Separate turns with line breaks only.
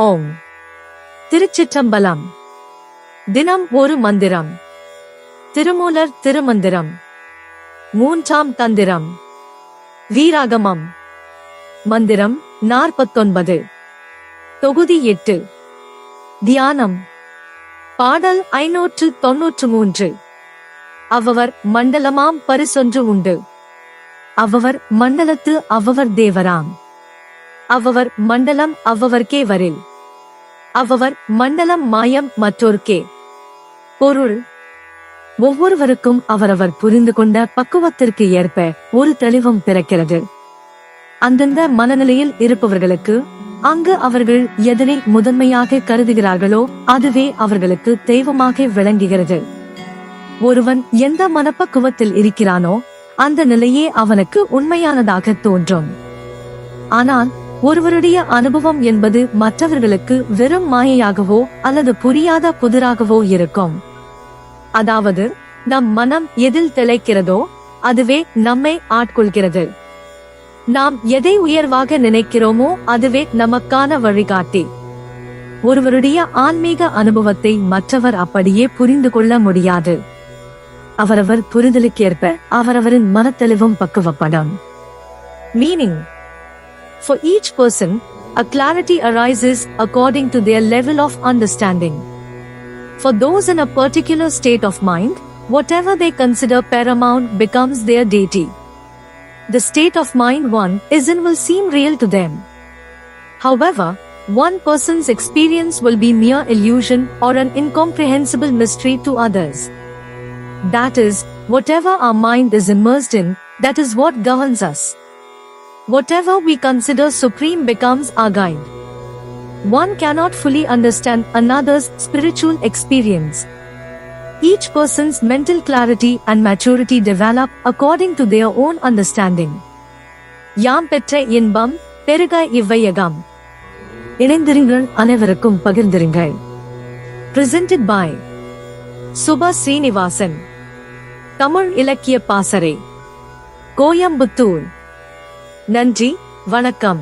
ஓம். திருச்சிற்றம்பலம். தினம் ஒரு மந்திரம். திருமூலர் திருமந்திரம். மூன்றாம் தந்திரம். வீராகமம். மந்திரம் நாற்பத்தொன்பது. தொகுதி எட்டு. தியானம். பாடல் ஐநூற்று தொன்னூற்று மூன்று. அவ்வவர் மண்டலமாம் பரிசொன்று உண்டு. அவ்வவர் மண்டலத்து அவ்வவர் தேவராம். அவ்வவர் மண்டலம் அவ்வவர்க்கே வரில் அவ்வவர் மண்டலம் மாயம் மற்றோர்க்கே. பொருள். ஒவ்வொருவருக்கும் அவரவர் புரிந்து கொண்ட பக்குவத்திற்கு ஏற்ப ஒரு தெளிவும் பிறக்கிறது. அந்தந்த மனநிலையில் இருப்பவர்களுக்கு அங்கு அவர்கள் எதனை முதன்மையாக கருதுகிறார்களோ அதுவே அவர்களுக்கு தெய்வமாக விளங்குகிறது. ஒருவன் எந்த மனப்பக்குவத்தில் இருக்கிறானோ அந்த நிலையே அவனுக்கு உண்மையானதாக தோன்றும். ஆனால் ஒருவருடைய அனுபவம் என்பது மற்றவர்களுக்கு வெறும் மாயையாகவோ அல்லது புரியாத புதிராகவோ இருக்கும். அதாவது நம் மனம் எதில் திளைக்கிறதோ அதுவே நம்மை ஆட்கொள்கிறது. நாம் எதை உயர்வாக நினைக்கிறோமோ அதுவே நமக்கான வழிகாட்டி. ஒருவருடைய ஆன்மீக அனுபவத்தை மற்றவர் அப்படியே புரிந்து கொள்ள முடியாது. அவரவர் புரிதலுக்கேற்ப அவரவரின் மனத்தெளிவும் பக்குவப்படும். Meaning For each person, a clarity arises according to their level of understanding. For those in a particular state of mind, whatever they consider paramount becomes their deity. The state of mind one is in will seem real to them. However, one person's experience will be mere illusion or an incomprehensible mystery to others. That is, whatever our mind is immersed in, that is what governs us. Whatever we consider supreme becomes our guide. One cannot fully understand another's spiritual experience. Each person's mental clarity and maturity develop according to their own understanding. யாம் பெற்ற இன்பம் பெருக இவ்வையகம் இணைந்திருங்கள் அனைவருக்கும் பகிர்ந்திருங்கள் presented by Subha Srinivasan Tamil Ilakkiya Pasarai Coimbatore நன்றி வணக்கம்.